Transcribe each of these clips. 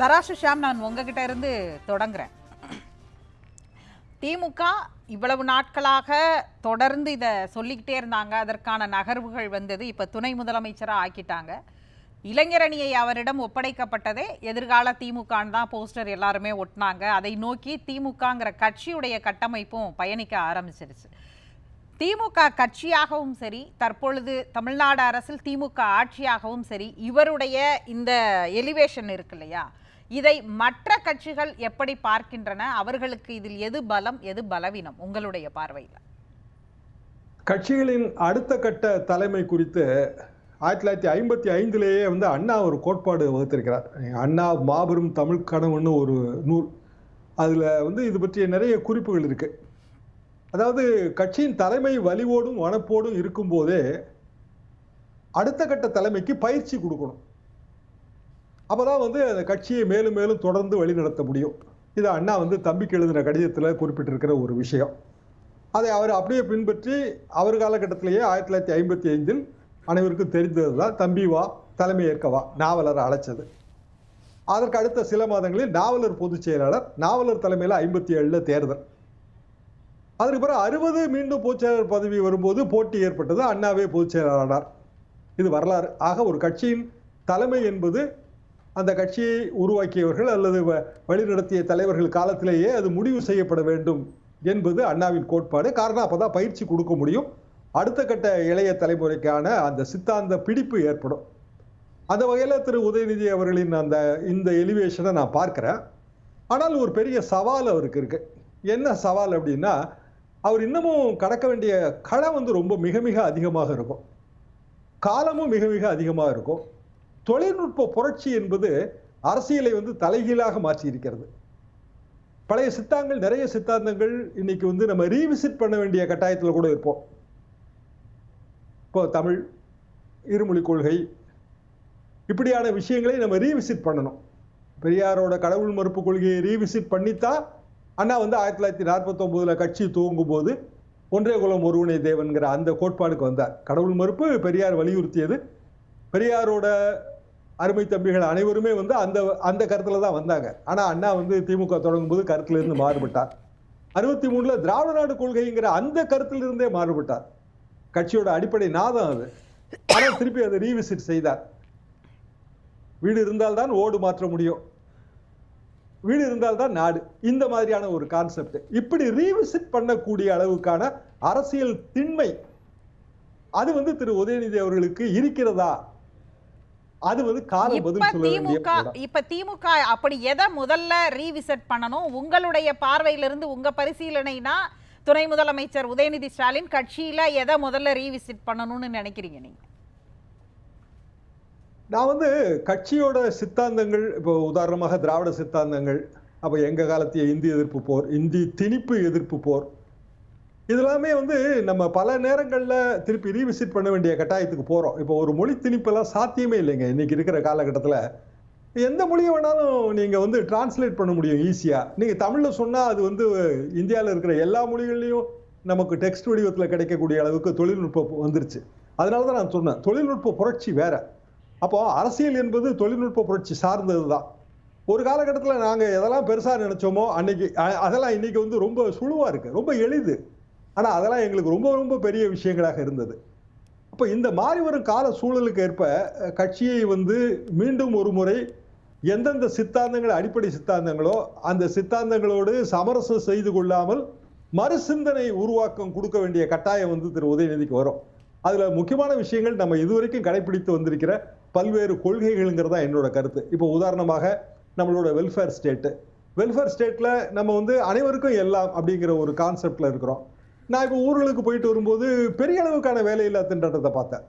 தராசு ஷாம் நான் உங்ககிட்ட இருந்து தொடங்குறேன். திமுக இவ்வளவு நாட்களாக தொடர்ந்து இதை சொல்லிக்கிட்டே இருந்தாங்க. அதற்கான நகர்வுகள் வந்தது இப்போ துணை முதலமைச்சராக ஆக்கிட்டாங்க. இளைஞரணியை அவரிடம் ஒப்படைக்கப்பட்டதே எதிர்கால திமுகன்னு தான் போஸ்டர் எல்லாருமே ஒட்டினாங்க. அதை நோக்கி திமுகங்கிற கட்சியுடைய கட்டமைப்பும் பயணிக்க ஆரம்பிச்சிருச்சு. திமுக கட்சியாகவும் சரி தற்பொழுது தமிழ்நாடு அரசில் திமுக ஆட்சியாகவும் சரி இவருடைய இந்த எலிவேஷன் இருக்கு இல்லையா? இதை மற்ற கட்சிகள் எப்படி பார்க்கின்றன? அவர்களுக்கு இதில் எது பலம் எது பலவீனம்? உங்களுடைய பார்வையில். கட்சிகளின் அடுத்த கட்ட தலைமை குறித்து ஆயிரத்தி தொள்ளாயிரத்தி ஐம்பத்தி ஐந்துலேயே வந்து அண்ணா ஒரு கோட்பாடு வகுத்திருக்கிறார். அண்ணா மாபெரும் தமிழ் கனவுன்னு ஒரு நூல். அதில் வந்து இது பற்றிய நிறைய குறிப்புகள் இருக்கு. அதாவது கட்சியின் தலைமை வலிவோடும் வனப்போடும் இருக்கும்போதே அடுத்த கட்ட தலைமைக்கு பயிற்சி கொடுக்கணும். அப்பதான் வந்து அந்த கட்சியை மேலும் மேலும் தொடர்ந்து வழிநடத்த முடியும். இது அண்ணா வந்து தம்பிக்கு எழுதின கடிதத்தில் குறிப்பிட்டிருக்கிற ஒரு விஷயம். அதை அவர் அப்படியே பின்பற்றி அவர் காலகட்டத்திலேயே ஆயிரத்தி தொள்ளாயிரத்தி ஐம்பத்தி ஐந்தில் அனைவருக்கும் தெரிந்தது தான் தம்பி வா தலைமை ஏற்கவா நாவலர் அழைச்சது. அதற்கு அடுத்த சில மாதங்களில் நாவலர் பொதுச் செயலாளர் நாவலர் தலைமையில் ஐம்பத்தி ஏழில் தேர்தல். அதற்கு பிறகு அறுபது மீண்டும் பொதுச் செயலாளர் பதவி வரும்போது போட்டி ஏற்பட்டது அண்ணாவே பொதுச் செயலாளர் இது வரலாறு. ஆக ஒரு கட்சியின் தலைமை என்பது அந்த கட்சியை உருவாக்கியவர்கள் அல்லது வ- வழிநடத்திய தலைவர்கள் காலத்திலேயே அது முடிவு செய்யப்பட வேண்டும் என்பது அண்ணாவின் கோட்பாடு. காரணம் அப்போதான் பயிற்சி கொடுக்க முடியும். அடுத்த கட்ட இளைய தலைமுறைக்கான அந்த சித்தாந்த பிடிப்பு ஏற்படும். அந்த வகையில் திரு. உதயநிதி அவர்களின் அந்த இந்த எலிவேஷனை நான் பார்க்குறேன். ஆனால் ஒரு பெரிய சவால் அவருக்கு இருக்கு. என்ன சவால் அப்படின்னா அவர் இன்னமும் கடக்க வேண்டிய களை வந்து ரொம்ப மிக மிக அதிகமாக இருக்கும். காலமும் மிக மிக அதிகமாக இருக்கும். தொழில்நுட்ப புரட்சி என்பது அரசியலை வந்து தலைகீழாக மாற்றி இருக்கிறது பழைய சித்தாங்கள் நிறைய சித்தாந்தங்கள் இன்னைக்கு வந்து நம்ம ரீவிசிட் பண்ண வேண்டிய கட்டாயத்தில் கூட இருப்போம். இப்போ தமிழ் இருமொழி கொள்கை இப்படியான விஷயங்களை நம்ம ரீவிசிட் பண்ணணும். பெரியாரோட கடவுள் மறுப்பு கொள்கையை ரீவிசிட் பண்ணித்தான் அண்ணா வந்து ஆயிரத்தி தொள்ளாயிரத்தி நாற்பத்தொம்போதில் கட்சி துவங்கும் போது ஒன்றே குலம் ஒருவனை தேவன்கிற அந்த கோட்பாடுக்கு வந்தார். கடவுள் மறுப்பு பெரியார் வலியுறுத்தியது. பெரியாரோட அருமை தம்பிகள் அனைவருமே வந்து அந்த அந்த கருத்துல தான் வந்தாங்க. ஆனா அண்ணா வந்து திமுக தொடங்கும் போது கருத்துல இருந்து மாறுபட்டார். அறுபத்தி மூணுல திராவிட நாடு கொள்கைங்கிற அந்த கருத்துல இருந்தே மாறுபட்டார். கட்சியோட அடிப்படை நாதம் அது. ஆனால் திருப்பி அதை ரீவிசிட் செய்தார். வீடு இருந்தால்தான் ஓடு மாற்ற முடியும். வீடு இருந்தால்தான் நாடு. இந்த மாதிரியான ஒரு கான்செப்ட் இப்படி ரீவிசிட் பண்ணக்கூடிய அளவுக்கான அரசியல் திண்மை அது வந்து திரு உதயநிதி அவர்களுக்கு இருக்கிறதா? அது வந்து இப்ப பதில் திமுக. இப்ப திமுக அப்படி எதை முதல்ல ரீவிசிட் பண்ணணும் உங்களுடைய பார்வையிலிருந்து உங்க பரிசீலனைனா துணை முதலமைச்சர் உதயநிதி ஸ்டாலின் கட்சியில எதை முதல்ல ரீவிசிட் பண்ணணும்னு நினைக்கிறீங்க நீங்க நான் வந்து கட்சியோட சித்தாந்தங்கள் இப்போ உதாரணமாக திராவிட சித்தாந்தங்கள் அப்போ எங்க காலத்திய இந்தி எதிர்ப்பு போர் இந்தி திணிப்பு எதிர்ப்பு போர் இதெல்லாமே வந்து நம்ம பல நேரங்களில் திருப்பி ரீவிசிட் பண்ண வேண்டிய கட்டாயத்துக்கு போகிறோம் இப்போ ஒரு மொழி திணிப்பெல்லாம் சாத்தியமே இல்லைங்க. இன்னைக்கு இருக்கிற காலகட்டத்தில் எந்த மொழியை வேணாலும் நீங்கள் வந்து டிரான்ஸ்லேட் பண்ண முடியும் ஈஸியாக நீங்கள் தமிழில் சொன்னால் அது வந்து இந்தியாவில் இருக்கிற எல்லா மொழிகள்லையும் நமக்கு டெக்ஸ்ட் வடிவத்தில் கிடைக்கக்கூடிய அளவுக்கு தொழில்நுட்பம் வந்துருச்சு. அதனால தான் நான் சொன்னேன் தொழில்நுட்ப புரட்சி வேற. அப்போ அரசியல் என்பது தொழில்நுட்ப புரட்சி சார்ந்தது தான் ஒரு காலகட்டத்தில் நாங்கள் எதெல்லாம் பெருசாக நினச்சோமோ அன்னைக்கு அதெல்லாம் இன்னைக்கு வந்து ரொம்ப சுழுவாக இருக்குது ரொம்ப எளிது. ஆனால் அதெல்லாம் எங்களுக்கு ரொம்ப ரொம்ப பெரிய விஷயங்களாக இருந்தது. அப்போ இந்த மாறி வரும் கால சூழலுக்கு ஏற்ப கட்சியை வந்து மீண்டும் ஒரு முறை எந்தெந்த சித்தாந்தங்கள் அடிப்படை சித்தாந்தங்களோ அந்த சித்தாந்தங்களோடு சமரசம் செய்து கொள்ளாமல் மறுசிந்தனை உருவாக்கம் கொடுக்க வேண்டிய கட்டாயம் வந்து திரு உதயநிதிக்கு வரும். அதில் முக்கியமான விஷயங்கள் நம்ம இதுவரைக்கும் கடைபிடித்து வந்திருக்கிற பல்வேறு கொள்கைகள்ங்கிறது தான் என்னோட கருத்து. இப்போ உதாரணமாக நம்மளோட வெல்ஃபேர் ஸ்டேட்டு வெல்ஃபேர் ஸ்டேட்டில் நம்ம வந்து அனைவருக்கும் எல்லாம் அப்படிங்கிற ஒரு கான்செப்டில் இருக்கிறோம். நான் இப்போ ஊர்களுக்கு போயிட்டு வரும்போது பெரிய அளவுக்கான வேலையில்லா திண்டாட்டத்தை பார்த்தேன்.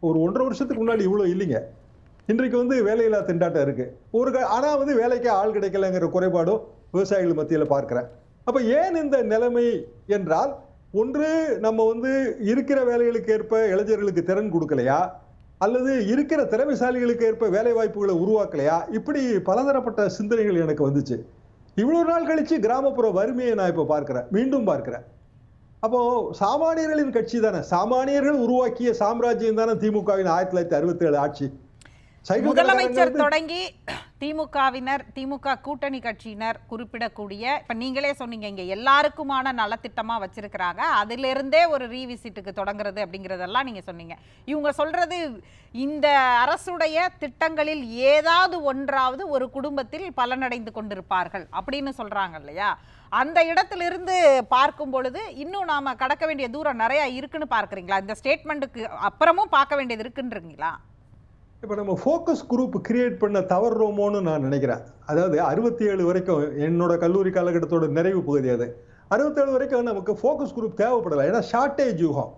ஒரு ஒன்றரை வருஷத்துக்கு முன்னாடி இவ்வளோ இல்லைங்க. இன்றைக்கு வந்து வேலையில்லா திண்டாட்டம் இருக்குது ஒரு க- ஆனால் வந்து வேலைக்கே ஆள் கிடைக்கலங்கிற குறைபாடும் விவசாயிகள் மத்தியில் பார்க்குறேன். அப்போ ஏன் இந்த நிலைமை என்றால் ஒன்று நம்ம வந்து இருக்கிற வேலைகளுக்கு ஏற்ப இளைஞர்களுக்கு திறன் கொடுக்கலையா? அல்லது இருக்கிற திறமைசாலிகளுக்கு ஏற்ப வேலை வாய்ப்புகளை உருவாக்கலையா? இப்படி பலதரப்பட்ட சிந்தனைகள் எனக்கு வந்துச்சு. இவ்வளோ நாள் கழிச்சு கிராமப்புற வறுமையை நான் இப்போ பார்க்குறேன். மீண்டும் பார்க்குறேன். அப்போ சாமானியர்களின் கட்சி தானே? சாமானியர்கள் உருவாக்கிய சாம்ராஜ்யம் தானே திமுகவின் ஆயிரத்தி தொள்ளாயிரத்தி அறுபத்தி ஏழு ஆட்சி முதலமைச்சர் தொடங்கி திமுகவினர் திமுக கூட்டணி கட்சியினர் குறிப்பிடக்கூடிய இப்ப நீங்களே சொன்னீங்க இங்க எல்லாருக்குமான நலத்திட்டமா வச்சிருக்கிறாங்க. அதிலிருந்தே ஒரு ரீவிசிட்டுக்கு தொடங்குறது அப்படிங்கறதெல்லாம் நீங்க சொன்னீங்க. இவங்க சொல்றது இந்த அரசுடைய திட்டங்களில் ஏதாவது ஒன்றாவது ஒரு குடும்பத்தில் பலனடைந்து கொண்டிருப்பார்கள் அப்படின்னு சொல்றாங்க இல்லையா? அந்த இடத்திலிருந்து பார்க்கும் பொழுது இன்னும் நாம கடக்க வேண்டிய தூரம் நிறைய இருக்குன்னு பார்க்குறீங்களா? இந்த ஸ்டேட்மெண்ட்டுக்கு அப்புறமும் பார்க்க வேண்டியது இருக்குன்றீங்களா? இப்போ நம்ம ஃபோக்கஸ் குரூப் கிரியேட் பண்ண தவறுறோமோன்னு நான் நினைக்கிறேன். அதாவது அறுபத்தி ஏழு வரைக்கும் என்னோட கல்லூரி காலகட்டத்தோட நிறைவு பகுதி அது. அறுபத்தேழு வரைக்கும் நமக்கு ஃபோக்கஸ் குரூப் தேவைப்படலை. ஏன்னா ஷார்ட்டேஜ் யூகம்.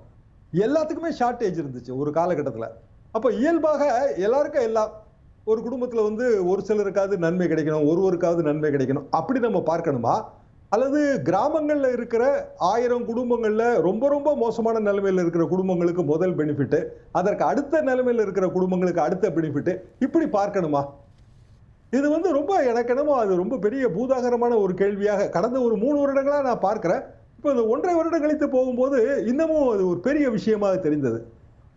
எல்லாத்துக்குமே ஷார்ட்டேஜ் இருந்துச்சு ஒரு காலகட்டத்தில். அப்போ இயல்பாக எல்லாருக்கும் எல்லாம் ஒரு குடும்பத்தில் வந்து ஒரு சிலருக்காவது நன்மை கிடைக்கணும் ஒருவருக்காவது நன்மை கிடைக்கணும். அப்படி நம்ம பார்க்கணுமா? அல்லது கிராமங்களில் இருக்கிற ஆயிரம் குடும்பங்களில் ரொம்ப ரொம்ப மோசமான நிலைமையில் இருக்கிற குடும்பங்களுக்கு முதல் பெனிஃபிட் அதற்கு அடுத்த நிலைமையில் இருக்கிற குடும்பங்களுக்கு அடுத்த பெனிஃபிட் இப்படி பார்க்கணுமா? இது வந்து ரொம்ப எனக்கு என்னமோ அது ரொம்ப பெரிய பூதாகரமான ஒரு கேள்வியாக கடந்த ஒரு மூணு வருடங்களாக நான் பார்க்குறேன். இப்போ இந்த ஒன்றரை வருடம் கழித்து போகும்போது இன்னமும் அது ஒரு பெரிய விஷயமாக தெரிந்தது.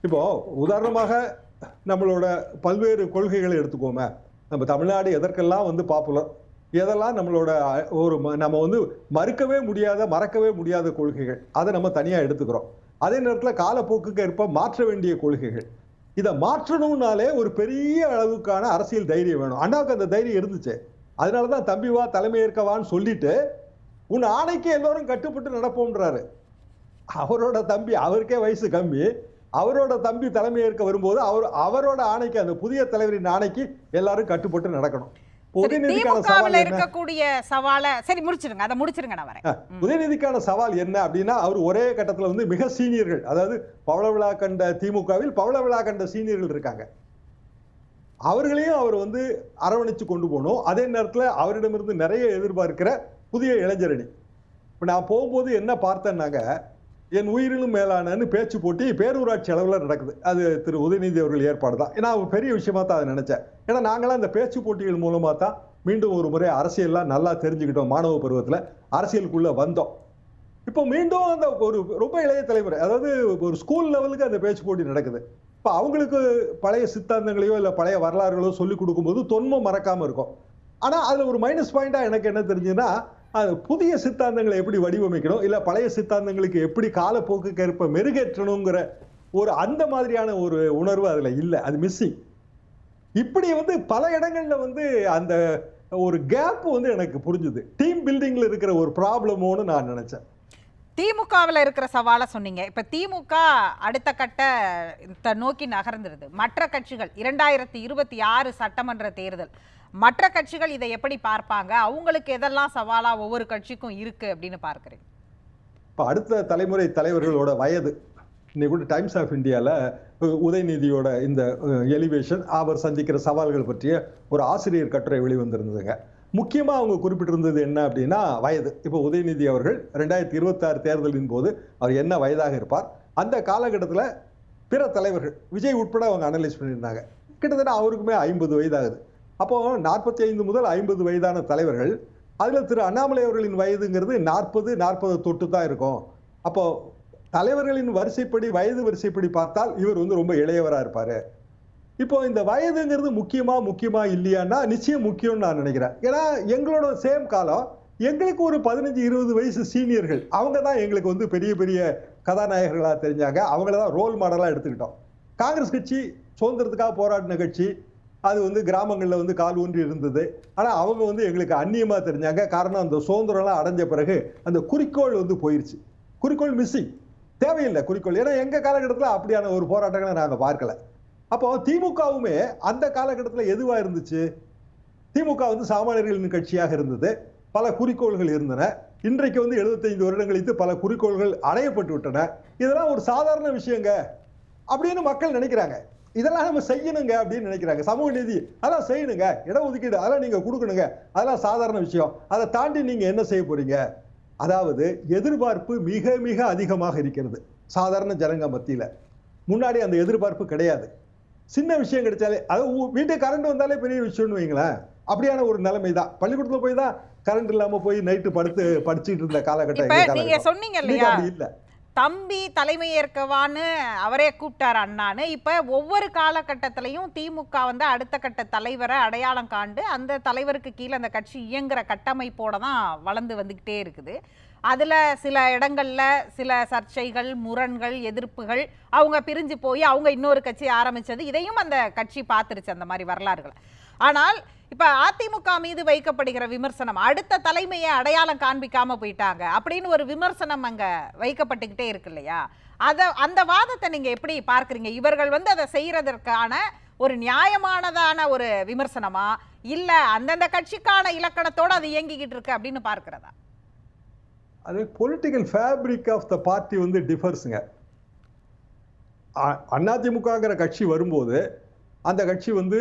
இப்போ உதாரணமாக நம்மளோட பல்வேறு கொள்கைகளை எடுத்துக்கோமே. நம்ம தமிழ்நாடு எதற்கெல்லாம் வந்து பாப்புலர் எதெல்லாம் நம்மளோட ஒரு ம- நம்ம வந்து மறுக்கவே முடியாத மறக்கவே முடியாத கொள்கைகள் அதை நம்ம தனியாக எடுத்துக்கிறோம். அதே நேரத்தில் காலப்போக்குக்கு ஏற்ப மாற்ற வேண்டிய கொள்கைகள். இதை மாற்றணும்னாலே ஒரு பெரிய அளவுக்கான அரசியல் தைரியம் வேணும். அண்ணாவுக்கு அந்த தைரியம் இருந்துச்சு. அதனால தான் தம்பி வா தலைமை ஏற்கவான்னு சொல்லிட்டு உன் ஆணைக்கு எல்லோரும் கட்டுப்பட்டு நடப்போம்ன்றாரு. அவரோட தம்பி அவருக்கே வயசு கம்மி. அவரோட தம்பி தலைமை ஏற்க வரும்போது அவர் அவரோட ஆணைக்கு அந்த புதிய தலைவரின் ஆணைக்கு எல்லாரும் கட்டுப்பட்டு நடக்கணும். என்ன? இருக்கக்கூடிய சவால சரி முடிச்சிருங்க அதை முடிச்சிருங்க நான் வரேன். ம். உதயநிதிக்கான சவால் என்ன அப்படின்னா அவர் ஒரே கட்டத்துல வந்து மிக சீனியர்கள் அதாவது பவள விழா கண்ட திமுகவில் பவள விழா கண்ட சீனியர்கள் இருக்காங்க. அவர்களையும் அவர் வந்து அரவணைச்சு கொண்டு போகணும். அதே நேரத்துல அவரிடமிருந்து நிறைய எதிர்பார்க்கிற புதிய இளைஞரணி. இப்ப நான் போகும்போது என்ன பார்த்தேன்னாங்க என் உயிரிலும் மேலானன்னு பேச்சு போட்டி பேரூராட்சி அளவில் நடக்குது. அது திரு உதயநிதி அவர்கள் ஏற்பாடு தான் ஏன்னா ஒரு பெரிய விஷயமா தான் அதை நினைச்சேன். ஏன்னா நாங்களாம் அந்த பேச்சு போட்டிகள் மூலமாக தான் மீண்டும் ஒரு முறை அரசியல்லாம் நல்லா தெரிஞ்சுக்கிட்டோம் மாணவ பருவத்தில். அரசியலுக்குள்ளே வந்தோம். இப்போ மீண்டும் அந்த ஒரு ரொம்ப இளைய தலைமுறை அதாவது ஒரு ஸ்கூல் லெவலுக்கு அந்த பேச்சு போட்டி நடக்குது. இப்போ அவங்களுக்கு பழைய சித்தாந்தங்களையோ இல்லை பழைய வரலாறுகளோ சொல்லிக் கொடுக்கும்போது தொன்மம் மறக்காமல் இருக்கும். ஆனால் அதில் ஒரு மைனஸ் பாயிண்ட்டாக எனக்கு என்ன தெரிஞ்சுன்னா அது புதிய சித்தாந்தங்களை எப்படி வடிவமைக்கணும்? இல்லை பழைய சித்தாந்தங்களுக்கு எப்படி காலப்போக்குக்கேற்ப மெருகேற்றணுங்கிற ஒரு அந்த மாதிரியான ஒரு உணர்வு அதில் இல்லை. அது மிஸ்ஸிங் இப்படி வந்து பல இடங்களில் வந்து அந்த ஒரு கேப் வந்து எனக்கு புரிஞ்சுது. டீம் பில்டிங்கில் இருக்கிற ஒரு ப்ராப்ளமோன்னு நான் நினச்சேன். திமுகவில் இருக்கிற சவாலை சொன்னீங்க. இப்போ திமுக அடுத்த கட்ட நோக்கி நகர்ந்துருது. மற்ற கட்சிகள் இரண்டாயிரத்தி இருபத்தி ஆறு சட்டமன்ற தேர்தல் மற்ற கட்சிகள் இதை எப்படி பார்ப்பாங்க? அவங்களுக்கு எதெல்லாம் சவாலா ஒவ்வொரு கட்சிக்கும் இருக்கு அப்படின்னு பார்க்கிறேன். இப்போ அடுத்த தலைமுறை தலைவர்களோட வயது இன்னைக்கு கூட டைம்ஸ் ஆஃப் இந்தியால உதயநிதியோட இந்த எலிவேஷன் அவர் சந்திக்கிற சவால்கள் பற்றிய ஒரு ஆசிரியர் கட்டுரை வெளிவந்திருந்ததுங்க. முக்கியமா அவங்க குறிப்பிட்டிருந்தது என்ன அப்படின்னா வயது. இப்போ உதயநிதி அவர்கள் ரெண்டாயிரத்தி இருபத்தாறு தேர்தலின் போது அவர் என்ன வயதாக இருப்பார்? அந்த காலகட்டத்தில் பிற தலைவர்கள் விஜய் உட்பட அவங்க அனலைஸ் பண்ணியிருந்தாங்க. கிட்டத்தட்ட அவருக்குமே ஐம்பது வயதாகுது. அப்போ நாற்பத்தி ஐந்து முதல் ஐம்பது வயதான தலைவர்கள் அதில் திரு அண்ணாமலை அவர்களின் வயதுங்கிறது நாற்பது நாற்பது தொட்டு தான் இருக்கும். அப்போ தலைவர்களின் வரிசைப்படி வயது வரிசைப்படி பார்த்தால் இவர் வந்து ரொம்ப இளையவராக இருப்பார். இப்போ இந்த வயதுங்கிறது முக்கியமா முக்கியமா இல்லையான்னா நிச்சயம் முக்கியம்னு நான் நினைக்கிறேன். ஏன்னா எங்களோட சேம் காலம் எங்களுக்கு ஒரு பதினஞ்சு இருபது வயசு சீனியர்கள் அவங்க தான் எங்களுக்கு வந்து பெரிய பெரிய கதாநாயகர்களாக தெரிஞ்சாங்க. அவங்கள தான் ரோல் மாடலாக எடுத்துக்கிட்டோம். காங்கிரஸ் கட்சி சுதந்திரத்துக்காக போராடின கட்சி அது வந்து கிராமங்களில் வந்து கால் ஊன்றி இருந்தது. ஆனால் அவங்க வந்து எங்களுக்கு அந்நியமாக தெரிஞ்சாங்க. காரணம் அந்த சுதந்திரம்லாம் அடைஞ்ச பிறகு அந்த குறிக்கோள் வந்து போயிருச்சு. குறிக்கோள் மிஸ்ஸிங் தேவையில்லை குறிக்கோள். ஏன்னா எங்கள் காலகட்டத்தில் அப்படியான ஒரு போராட்டங்களை நாங்கள் பார்க்கல. அப்போ திமுகவுமே அந்த காலகட்டத்தில் எதுவாக இருந்துச்சு? திமுக வந்து சாமானியர்களின் கட்சியாக இருந்தது. பல குறிக்கோள்கள் இருந்தன. இன்றைக்கு வந்து 75 வருடம் கழித்து பல குறிக்கோள்கள் அடையப்பட்டு விட்டன. இதெல்லாம் ஒரு சாதாரண விஷயங்க. அப்படின்னு மக்கள் நினைக்கிறாங்க. இதெல்லாம் நம்ம செய்யணுங்க அப்படின்னு நினைக்கிறாங்க. சமூக நீதி அதெல்லாம் செய்யணுங்க. இடஒதுக்கீடு அதெல்லாம் நீங்க கொடுக்கணுங்க. அதெல்லாம் சாதாரண விஷயம். அதை தாண்டி நீங்க என்ன செய்ய போறீங்க? அதாவது எதிர்பார்ப்பு மிக மிக அதிகமாக இருக்கிறது. சாதாரண ஜனங்க மத்தியில. முன்னாடி அந்த எதிர்பார்ப்பு கிடையாது. சின்ன விஷயம் கிடைச்சாலே அது வீட்டுக்கு கரண்ட் வந்தாலே பெரிய விஷயம்னு வைங்களேன். அப்படியான ஒரு நிலைமை தான். பள்ளிக்கூடத்துல போய் தான் கரண்ட் இல்லாம போய் நைட்டு படுத்து படிச்சுட்டு இருந்த காலகட்டம் நீங்க சொன்னீங்க இல்லையா? இல்ல. தம்பி தலைமையேற்கவான்னு அவரே கூப்பிட்டார் அண்ணான்னு. இப்போ ஒவ்வொரு காலகட்டத்திலையும் திமுக வந்து அடுத்த கட்ட தலைவரை அடையாளம் காண்டு அந்த தலைவருக்கு கீழே அந்த கட்சி இயங்குற கட்டமைப்போட தான் வளர்ந்து வந்துக்கிட்டே இருக்குது. அதில் சில இடங்கள்ல சில சர்ச்சைகள் முரண்கள் எதிர்ப்புகள் அவங்க பிரிஞ்சு போய் அவங்க இன்னொரு கட்சி ஆரம்பிச்சது. இதையும் அந்த கட்சி பார்த்துருச்சு அந்த மாதிரி வரலாறுகளை. ஆனால் இப்போ அதிமுக மீது வைக்கப்படுகிற விமர்சனம் அடுத்த தலைமையை அடையாளம் காண்பிக்காம போயிட்டாங்க அப்படின்னு ஒரு விமர்சனம் அங்கே வைக்கப்பட்டுக்கிட்டே இருக்கு இல்லையா? அதை அந்த வாதத்தை நீங்கள் எப்படி பார்க்குறீங்க? இவர்கள் வந்து அதை செய்யறதற்கான ஒரு நியாயமானதான ஒரு விமர்சனமா? இல்லை அந்தந்த கட்சிக்கான இலக்கணத்தோட அது இயங்கிக்கிட்டு இருக்கு அப்படின்னு பார்க்கிறதா? அது political fabric of the party வந்து டிஃபர்ஸுங்க அதிமுகங்கிற கட்சி வரும்போது அந்த கட்சி வந்து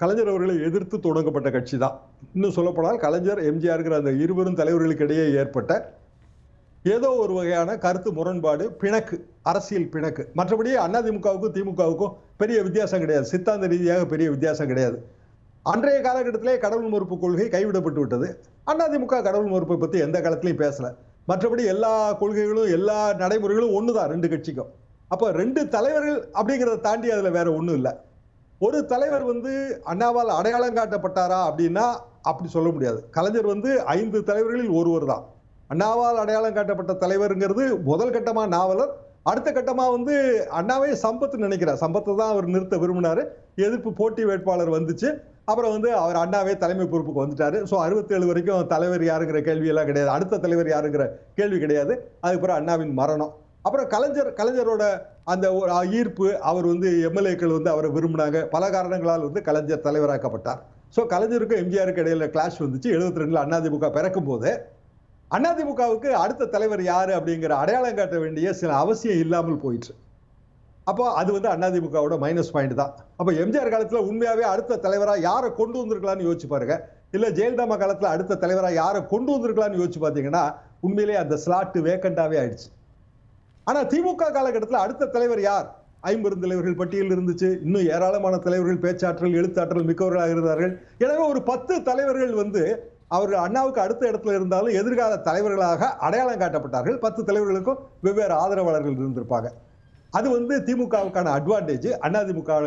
கலைஞர் அவர்களை எதிர்த்து தொடங்கப்பட்ட கட்சி தான். இன்னும் சொல்லப்போனால் கலைஞர் எம்ஜிஆருங்கிற அந்த இருவரும் தலைவர்களுக்கிடையே ஏற்பட்ட ஏதோ ஒரு வகையான கருத்து முரண்பாடு பிணக்கு அரசியல் பிணக்கு. மற்றபடி அதிமுகவுக்கும் திமுகவுக்கும் பெரிய வித்தியாசம் கிடையாது. சித்தாந்த ரீதியாக பெரிய வித்தியாசம் கிடையாது. அன்றைய காலகட்டத்திலே கடவுள் மறுப்பு கொள்கை கைவிடப்பட்டு விட்டது. அதிமுக கடவுள் மறுப்பை பற்றி எந்த காலத்திலையும் பேசலை. மற்றபடி எல்லா கொள்கைகளும் எல்லா நடைமுறைகளும் ஒன்று தான் ரெண்டு கட்சிக்கும். அப்போ ரெண்டு தலைவர்கள் அப்படிங்கிறத தாண்டி அதில் வேற ஒன்றும் இல்லை. ஒரு தலைவர் வந்து அண்ணாவால் அடையாளம் காட்டப்பட்டாரா அப்படின்னா அப்படி சொல்ல முடியாது. கலைஞர் வந்து ஐந்து தலைவர்களில் ஒருவர் தான். அண்ணாவால் அடையாளம் காட்டப்பட்ட தலைவருங்கிறது முதல் கட்டமாக நாவலர் அடுத்த கட்டமாக வந்து அண்ணாவே சம்பத்து நினைக்கிறார். சம்பத்தை தான் அவர் நிறுத்த விரும்பினார். எதிர்ப்பு போட்டி வேட்பாளர் வந்துச்சு. அப்புறம் வந்து அவர் அண்ணாவே தலைமை பொறுப்புக்கு வந்துட்டாரு. ஸோ அறுபத்தேழு வரைக்கும் தலைவர் யாருங்கிற கேள்வியெல்லாம் கிடையாது. அடுத்த தலைவர் யாருங்கிற கேள்வி கிடையாது. அதுக்கப்புறம் அண்ணாவின் மரணம். அப்புறம் கலைஞர் கலைஞரோட அந்த ஒரு ஈர்ப்பு அவர் வந்து எம்எல்ஏக்கள் வந்து அவரை விரும்பினாங்க. பல காரணங்களால் வந்து கலைஞர் தலைவராக்கப்பட்டார். ஸோ கலைஞருக்கும் எம்ஜிஆருக்கு இடையில கிளாஷ் வந்துச்சு. எழுபத்தி ரெண்டில் அதிமுக பிறக்கும் போது அதிமுகவுக்கு அடுத்த தலைவர் யார் அப்படிங்கிற அடையாளம் காட்ட வேண்டிய சில அவசியம் இல்லாமல் போயிட்டு அப்போ அது வந்து அதிமுகவோட மைனஸ் பாயிண்ட் தான். அப்போ எம்ஜிஆர் காலத்தில் உண்மையாகவே அடுத்த தலைவராக யாரை கொண்டு வந்திருக்கலாம்னு யோசிச்சு பாருங்க. இல்லை ஜெயலலிதா காலத்தில் அடுத்த தலைவராக யாரை கொண்டு வந்திருக்கலாம்னு யோசிச்சு பார்த்தீங்கன்னா உண்மையிலே அந்த ஸ்லாட்டு வேக்கண்டாகவே ஆயிடுச்சு. ஆனால் திமுக காலகட்டத்தில் அடுத்த தலைவர் யார்? ஐம்பெரும் தலைவர்கள் பட்டியல் இருந்துச்சு. இன்னும் ஏராளமான தலைவர்கள் பேச்சாற்றல் எழுத்தாற்றல் மிக்கவர்களாக இருந்தார்கள். எனவே ஒரு பத்து தலைவர்கள் வந்து அவர்கள் அண்ணாவுக்கு அடுத்த இடத்துல இருந்தாலும் எதிர்கால தலைவர்களாக அடையாளம் காட்டப்பட்டார்கள். பத்து தலைவர்களுக்கும் வெவ்வேறு ஆதரவாளர்கள் இருந்திருப்பாங்க. அது வந்து திமுகவுக்கான அட்வான்டேஜ் அதிமுக